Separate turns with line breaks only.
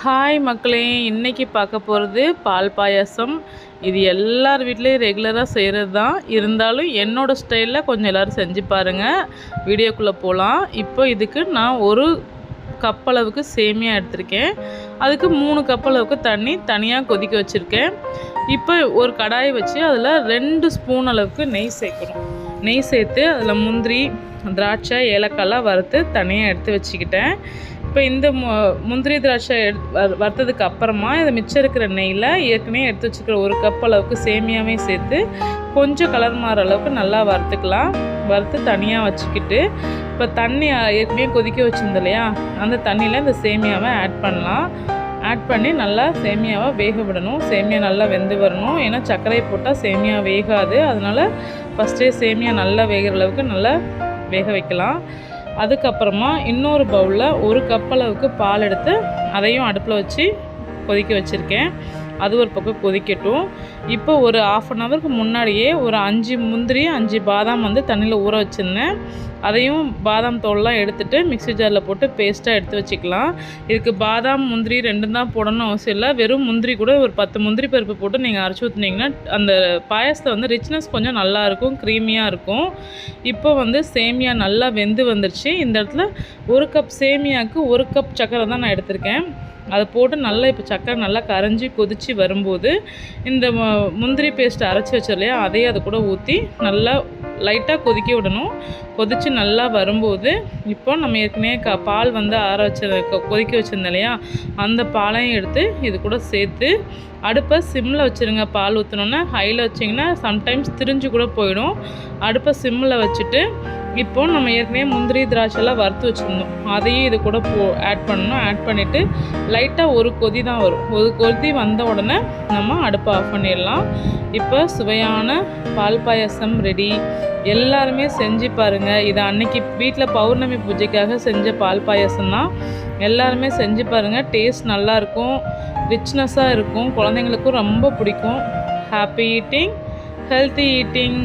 Hi மக்களே இன்றைக்கி பார்க்க போகிறது பால் பாயாசம். இது எல்லார் வீட்லேயும் ரெகுலராக செய்கிறது தான் இருந்தாலும் என்னோடய ஸ்டைலில் கொஞ்சம் எல்லோரும் செஞ்சு பாருங்கள் வீடியோக்குள்ளே போகலாம் இப்போ இதுக்கு நான் ஒரு கப் அளவுக்கு சேமியா எடுத்திருக்கேன். அதுக்கு மூணு கப் அளவுக்கு தண்ணி தனியாக கொதிக்க வச்சுருக்கேன். இப்போ ஒரு கடாயை வச்சு அதில் ரெண்டு ஸ்பூன் அளவுக்கு நெய் சேர்க்கணும். நெய் சேர்த்து அதில் முந்திரி திராட்சை ஏலக்காய்லாம் வறுத்து தனியாக எடுத்து வச்சுக்கிட்டேன். இப்போ இந்த மு முந்திரி திராட்சை வறுத்ததுக்கு அப்புறமா இதை மிச்சம் இருக்கிற நெய்யில் ஏற்கனவே எடுத்து வச்சுக்கிற ஒரு கப் அளவுக்கு சேமியாவே சேர்த்து கொஞ்சம் கலர் மாற அளவுக்கு நல்லா வறுத்துக்கலாம். வறுத்து தனியாக வச்சுக்கிட்டு இப்போ தண்ணி ஏற்கனவே கொதிக்க வச்சுருந்தோம் இல்லையா? அந்த தண்ணியில் இந்த சேமியாவை ஆட் பண்ணலாம். ஆட் பண்ணி நல்லா சேமியாவை வேக விடணும். சேமியா நல்லா வெந்து வரணும். ஏன்னா சர்க்கரை போட்டால் சேமியா வேகாது. அதனால் ஃபஸ்ட்டே சேமியா நல்லா வேகிற அளவுக்கு நல்லா வேக வைக்கலாம். அதுக்கப்புறமா இன்னொரு பவுலில் ஒரு கப் அளவுக்கு பால் எடுத்து அதையும் அடுப்பில் வச்சு கொதிக்க வச்சுருக்கேன். அது ஒரு பக்கம் கொதிக்கட்டும். இப்போ ஒரு ஆஃப் அன் ஹவருக்கு முன்னாடியே ஒரு அஞ்சு முந்திரி அஞ்சு பாதாம் வந்து தண்ணியில் ஊற வச்சுருந்தேன். அதையும் பாதாம் தோல்லாம் எடுத்துகிட்டு மிக்ஸி ஜாரில் போட்டு பேஸ்ட்டாக எடுத்து வச்சுக்கலாம். இதுக்கு பாதாம் முந்திரி ரெண்டும் தான் போடணும்னு அவசியம் இல்லை. வெறும் முந்திரி கூட ஒரு பத்து முந்திரி பருப்பு போட்டு நீங்கள் அரைச்சி ஊற்றுனீங்கன்னா அந்த பாயசத்தை வந்து ரிச்னஸ் கொஞ்சம் நல்லாயிருக்கும் க்ரீமியாக இருக்கும். இப்போ வந்து சேமியா நல்லா வெந்து வந்துருச்சு. இந்த இடத்துல ஒரு கப் சேமியாவுக்கு ஒரு கப் சக்கரை தான் நான் எடுத்திருக்கேன். அதை போட்டு நல்லா இப்போ சக்கரை நல்லா கரைஞ்சி கொதித்து வரும்போது இந்த முந்திரி பேஸ்ட் அரைச்சி வச்சோம் இல்லையா அதையும் அதை கூட ஊற்றி நல்லா லைட்டாக கொதிக்க விடணும். கொதித்து நல்லா வரும்போது இப்போ நம்ம ஏற்கனவே க பால் வந்து ஆற வச்ச கொதிக்க வச்சுருந்தோம் இல்லையா அந்த பாலையும் எடுத்து இது கூட சேர்த்து அடுப்பை சிம்மில் வச்சுருங்க. பால் ஊற்றினோன்னா ஹையில் வச்சிங்கன்னா சம்டைம்ஸ் திரிஞ்சு கூட போயிடும். அடுப்பை சிம்மில் வச்சுட்டு இப்போ நம்ம ஏற்கனவே முந்திரி திராட்சைலாம் வறுத்து வச்சுருந்தோம். அதையும் இது கூட போ ஆட் பண்ணணும். ஆட் பண்ணிவிட்டு லைட்டாக ஒரு கொதி தான் வரும். ஒரு கொதி வந்த உடனே நம்ம அடுப்பை ஆஃப் பண்ணிடலாம். இப்போ சுவையான பால் பாயசம் ரெடி எல்லாருமே செஞ்சு பாருங்கள் இது அன்னைக்கு வீட்டில் பௌர்ணமி பூஜைக்காக செஞ்ச பால் பாயசம் தான். எல்லாருமே செஞ்சு பாருங்கள் டேஸ்ட் நல்லாயிருக்கும் ரிச்னஸாக இருக்கும். குழந்தைங்களுக்கும் ரொம்ப பிடிக்கும். Happy eating healthy eating